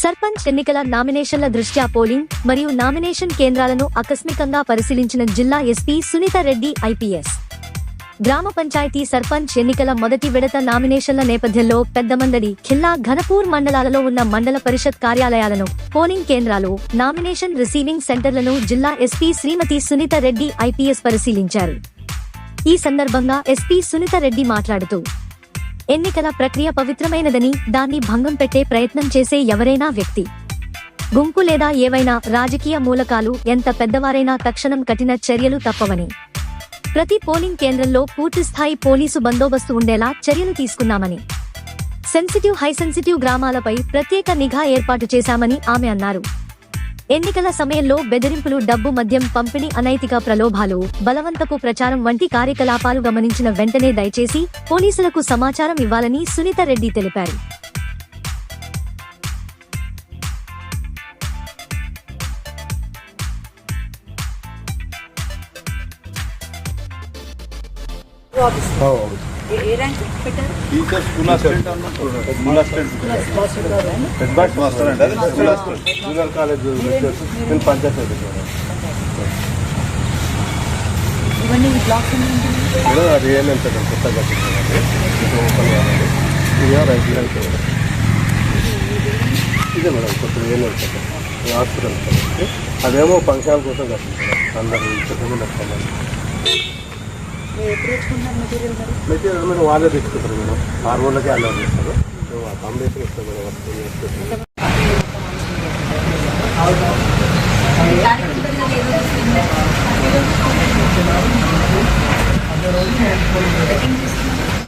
సర్పంచ్ ఎన్నికల నామినేషన్ల దృష్ట్యా పోలింగ్ మరియు నామినేషన్ కేంద్రాలను ఆకస్మికంగా పరిశీలించిన జిల్లా ఎస్పీ సునీత రెడ్డి ఐపీఎస్. గ్రామ పంచాయతీ సర్పంచ్ ఎన్నికల మొదటి విడత నామినేషన్ల నేపథ్యంలో పెద్దమందడి ఖిల్లా ఘనపూర్ మండలాలలో ఉన్న మండల పరిషత్ కార్యాలయాలను పోలింగ్ కేంద్రాలు నామినేషన్ రిసీవింగ్ సెంటర్లను జిల్లా ఎస్పీ శ్రీమతి సునీత రెడ్డి ఐపీఎస్ పరిశీలించారు. ఈ సందర్భంగా ఎస్పీ సునీత రెడ్డి మాట్లాడుతూ ఎన్నికల ప్రక్రియ పవిత్రమైనదని దాన్ని భంగం పెట్టే ప్రయత్నం చేసే ఎవరైనా వ్యక్తి. గుంపు లేదా ఏవైనా రాజకీయ మూలకాలు ఎంత పెద్దవారైనా తక్షణం కఠిన చర్యలు తప్పవని. ప్రతి పోలింగ్ కేంద్రంలో పూర్తిస్థాయి పోలీసు బందోబస్తు ఉండేలా చర్యలు తీసుకున్నామని. సెన్సిటివ్ హై సెన్సిటివ్ గ్రామాలపై ప్రత్యేక నిఘా ఏర్పాటు చేశామని ఆమె అన్నారు. ఎన్నికల సమయంలో బెదిరింపులు డబ్బు మద్యం పంపిణీ అనైతిక ప్రలోభాలు. బలవంతపు ప్రచారం వంటి కార్యకలాపాలు గమనించిన వెంటనే దయచేసి పోలీసులకు సమాచారం ఇవ్వాలని సునీత రెడ్డి తెలిపారు. ఏ- ఏ ర్యాంక్ పెట్టారు? టీచర్ స్కూల్ అసిస్టెంట్ అన్న school assistant head master master అది school assistant junior college lectures నేను పంచాయతీ సెక్రటరీ ఇవన్నీ ఈ బ్లాక్స్ ఏంటి? మేడం అది ఏమేమి సార్ కొత్తగా కట్టించారండి ఇప్పుడు ఓపెన్ కావాలి ఇదే మేడం కొత్తగా ఏమేమి సార్ హాస్పిటల్ అదేమో ఫంక్షన్ కోసం కట్టించారు అందరూ చెప్పండి తెచ్చుకుంటారు మెటీరియల్ మరి మీరు వాళ్ళే తీసుకుంటారు మేడం. ఆరు అలా చేస్తారు. మేము అకామిడేషన్ ఇస్తాం మేడం వస్తుంది